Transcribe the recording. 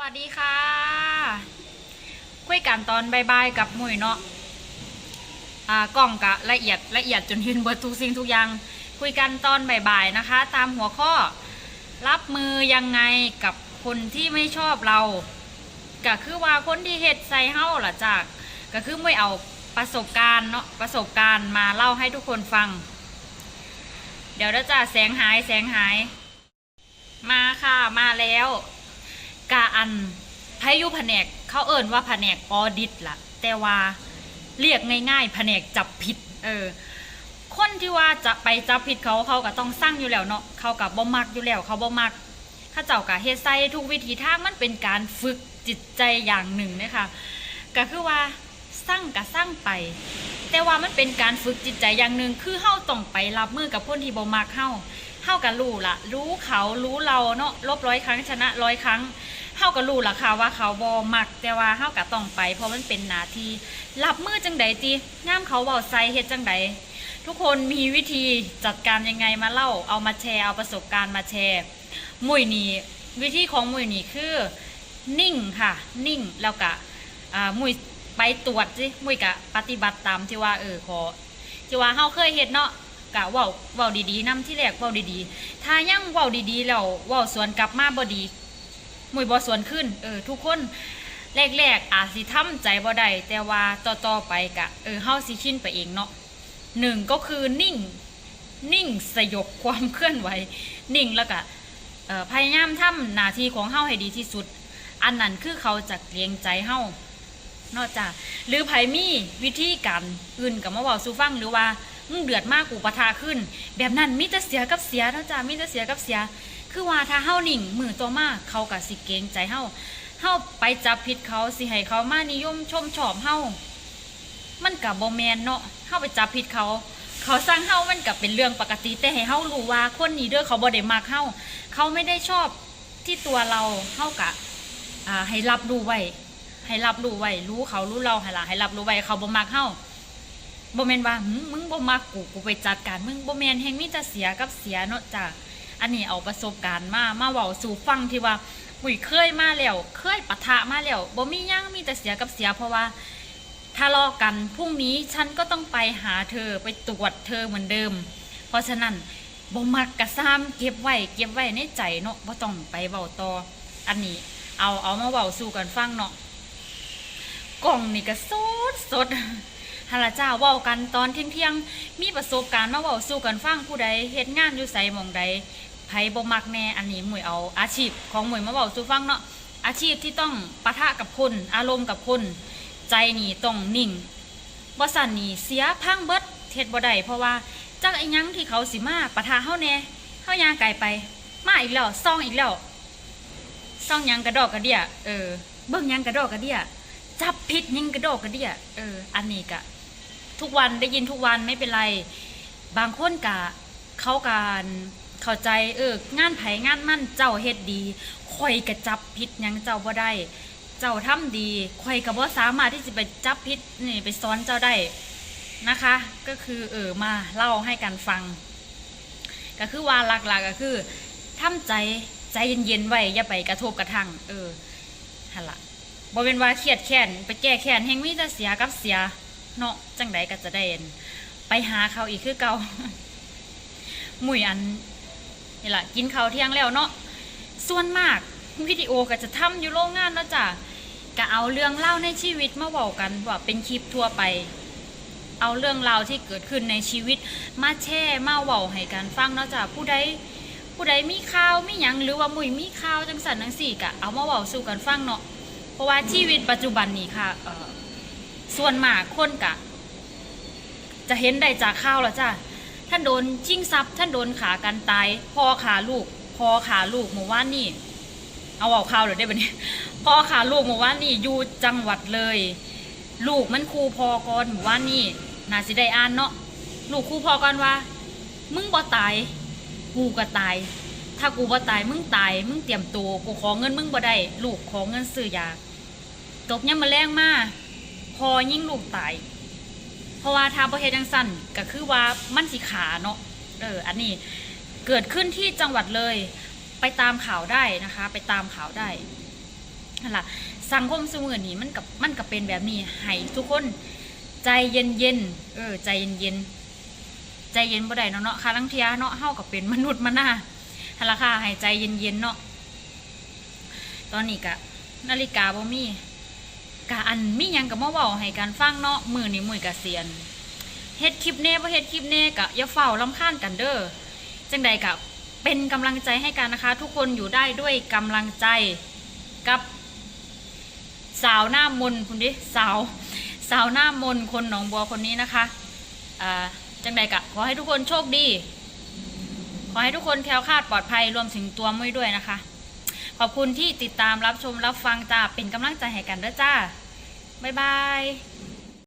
สวัสดีค่ะคุยกันตอนบายๆกับมุยเนาะอ่ากล้องกะละเอียดละเอียดจนเห็นเบิดทุกสิ่งทุกอย่าง คุยกันตอนบ่ายๆนะคะ ตามหัวข้อรับมือยังไงกับคนที่ไม่ชอบเรา ก็คือว่าคนที่เฮ็ดใส่เฮาล่ะจาก ก็คือไม่เอาประสบการณ์เนาะประสบการณ์มาเล่าให้ทุกคนฟัง เดี๋ยวเราจะแสงหายแสงหาย มาค่ะมาแล้ว กาอันพายุแผนกเขาเอิ่นว่าแผนกออดิตล่ะ แต่ว่าเรียกง่ายๆแผนกจับผิด เออ คนที่ว่าจะไปจับผิดเขาเขาก็ต้องสร้างอยู่แล้วเนาะเขากับบ่มักอยู่แล้วเขาบ่มักข้าเจ้ากับเฮ็ดไซทุกวิธีทางมันเป็นการฝึกจิตใจอย่างหนึ่งนะคะก็คือว่าสร้างกับสร้างไป แต่ว่ามันเป็นการฝึกจิตใจอย่างหนึ่งคือเฮาต้องไปรับมือกับคนที่บ่มักเฮาเฮาก็รู้ละรู้เขารู้เราเนาะลบร้อยครั้งชนะร้อยครั้ง เฮาก็รู้ล่ะค่ะว่าเขาบ่มักแต่ว่าเฮาก็ต้องไป เพราะมันเป็นหน้าที่รับมือจังใดติย่ามเขาเว้าใส่เฮ็ดจังใดทุกคนมีวิธีจัดการยังไงมาเล่าเอามาแชร์เอาประสบการณ์มาแชร์มุยนี่วิธีของมุยนี่คือนิ่งค่ะ นิ่งแล้วก็มุยไปตรวจสิมุยก็ปฏิบัติตามที่ว่าเออขอที่ว่าเฮาเคยเฮ็ดเนาะกะว้าเว้าดีๆนํที่แรกเว้าดีๆ ถ้ายังเว้าดีๆแล้วเว้าสวนกลับมาบ่ดี มวยบอสวนขึ้นเออทุกคนแรกๆอาจสิทำใจบ่ได้แต่ว่าต่อๆไปกะเออเฮาสิชินไปเองเนาะหนึ่งก็คือนิ่ง นิ่งสยบความเคลื่อนไหว นิ่งแล้วก็เอ่อพยายามทำหน้าที่ของเฮาให้ดีที่สุด อันนั้นคือเขาจะเกรงใจเฮานอกจากหรือไผมีวิธีการอื่นกับมาเว้าสู่ฟังหรือว่ามึงเดือดมากกูปะทาขึ้น แบบนั้นมีแต่เสียกับเสียนะจ้ามีแต่เสียกับเสีย คือว่าถ้าเฮาหนิ่งมือตัวมาเขาก็สิเกรงใจเฮาเฮาไปจับผิดเขาสิให้เขามานิยมชมชอบเฮามันกับบ่แมนเนาะเฮาไปจับผิดเขา เขาสร้างเฮามันกับเป็นเรื่องปกติ แต่ให้เฮารู้ว่าคนนี้เด้อเขาบ่ได้มักเฮาเขาไม่ได้ชอบที่ตัวเราเฮากะอ่าให้รับรู้ไว้ให้รับรู้ไว้รู้เขารู้เราให้ล่ะให้รับรู้ไว้เขาบ่มักเฮาบ่แมนว่ามึงบ่มักกูกูไปจัดการมึงบ่แมนแฮงมีแต่เสียกับเสียเนาะจ้ะ อันนี้เอาประสบการณ์มามาเว้าสู่ฟังที่ว่าหุยเคยมาแล้วเคยปะทะมาแล้วบ่มียังมีแต่เสียกับเสียเพราะว่าถ้าลอกกันพรุ่งนี้ฉันก็ต้องไปหาเธอไปตรวจเธอเหมือนเดิม เพราะฉะนั้นบ่มักกระซ้ำเก็บไว้เก็บไว้ในใจเนาะบ่ต้องไปเว้าต่ออันนี้ เอาเอามาเว้าสู่กันฟังเนาะกล่องนี่ก็สดสดฮาละเจ้าเว้ากันตอนเที่ยงๆมีประสบการณ์มาเว้าสู่กันฟังผู้ใดเฮ็ดงานอยู่ไสหม่องใด ไผบ่มักแน่อันนี้หมวยเอาอาชีพของหมวยมาบอกสู่ฟังเนาะอาชีพที่ต้องปะทะกับคนอารมณ์กับคน ใจนี่ต้องนิ่งบ่สั่นนี่เสียพังเบิดเฮ็ดบ่ได้เพราะว่าจักไอ้ยังที่เขาสิมาปะทะเฮาแน่เฮายางไกลไป มาอีกแล้วซ่องอีกแล้วซ่องยังกระดอกกระเดียเออเบิ่งยังกระดอกกระเดียจับผิดยังกระดอกกระเดียเอออันนี้กะทุกวันได้ยินทุกวันไม่เป็นไร บางคนกะเขาการ เข้าใจเอองานไผงานมั่นเจ้าเฮ็ดดีข่อยกระจับผิดหยังเจ้าบ่ได้ เจ้าทำดีข่อยก็บ่สามารถที่จะไปจับผิดนี่ไปสอนเจ้าได้นะคะ ก็คือเออมาเล่าให้กันฟัง ก็คือว่าหลักๆก็คือทำใจใจเย็นๆไว้อย่าไปกระทบกระทั่งเออหั่นล่ะบ่เป็นว่าเครียดแค้นไปแก้แค้นแฮงมีแต่เสียกับเสียเนาะจังใดก็จะได้เห็นไปหาเขาอีกคือเก่าหมุยอัน นี่แหละกินข้าวเที่ยงแล้วเนาะส่วนมากวิดีโอก็จะทำอยู่โรงงานเนาะจ้ะก็เอาเรื่องเล่าในชีวิตมาบอกกันว่าเป็นคลิปทั่วไป เอาเรื่องราวที่เกิดขึ้นในชีวิตมาแช่มาเว้าให้กันฟังเนาะจ้ะผู้ใดผู้ใดมีข่าวมีหยังหรือว่ามุยมีข่าวจังสันจังสี่กะเอามาเว้าสู่กันฟังเนาะเพราะว่าชีวิตปัจจุบันนี้ค่ะเออส่วนมากคนกะ จะเห็นได้จากข่าวแล้วจ้ะ ท่านโดนชิงทรัพย์ ท่านโดนขากันตายพ่อขาลูกพ่อขาลูกเมื่อวานนี่เอาเอาข่าวเลยได้ปะเนี่ยพ่อขาลูกเมื่อวานนี่อยู่จังหวัดเลย ลูกมันครูพอก่อนเมื่อวานนี่นาสิได้อ่านเนาะลูกครูพอก่อนว่า มึงบ่ตายกูก็ตาย ถ้ากูบ่ตายมึงตายมึงเตรียมตัวกูขอเงินมึงบ่ได้ลูกขอเงินซื้อยาตบยังมาแรงมาพอยิ่งลูกตาย เพราะว่าถ้าประเทศจังสั้นก็คือว่ามันสิขาเนาะเอออันนี้เกิดขึ้นที่จังหวัดเลย ไปตามข่าวได้นะคะ ไปตามข่าวได้นั่นล่ะสังคมสมือนี้มันกับมันกับเป็นแบบนี้ให้ทุกคนใจเย็นเย็นเออใจเย็นเย็นใจเย็นบ่ได้เนาะเนาะคาลังเทียเนาะเฮากับเป็นมนุษย์มาหน้าหั่นล่ะค่ะให้ใจเย็นเย็นเนาะตอนนี้กะนาฬิกาบ่มี กะอันมีหยังก็มาเว้าให้กันฟังเนาะมือนี้มื้อเกษียณเฮ็ดคลิปแน่บ่เฮ็ดคลิปแน่กะอย่าเฝ้ารำคาญกันเด้อจังใดกะเป็นกำลังใจให้กันนะคะ ทุกคนอยู่ได้ด้วยกำลังใจกับสาวหน้ามนคุณดิสาวสาวหน้ามนต์คนหนองบัวคนนี้นะคะอ่าจังใดกะขอให้ทุกคนโชคดี ขอให้ทุกคนแคล้วคลาดปลอดภัยรวมถึงตัวมุ้ยด้วยนะคะ ขอบคุณที่ติดตามรับชมรับฟังจ้าเป็นกำลังใจให้กันด้วยจ้า บ๊ายบาย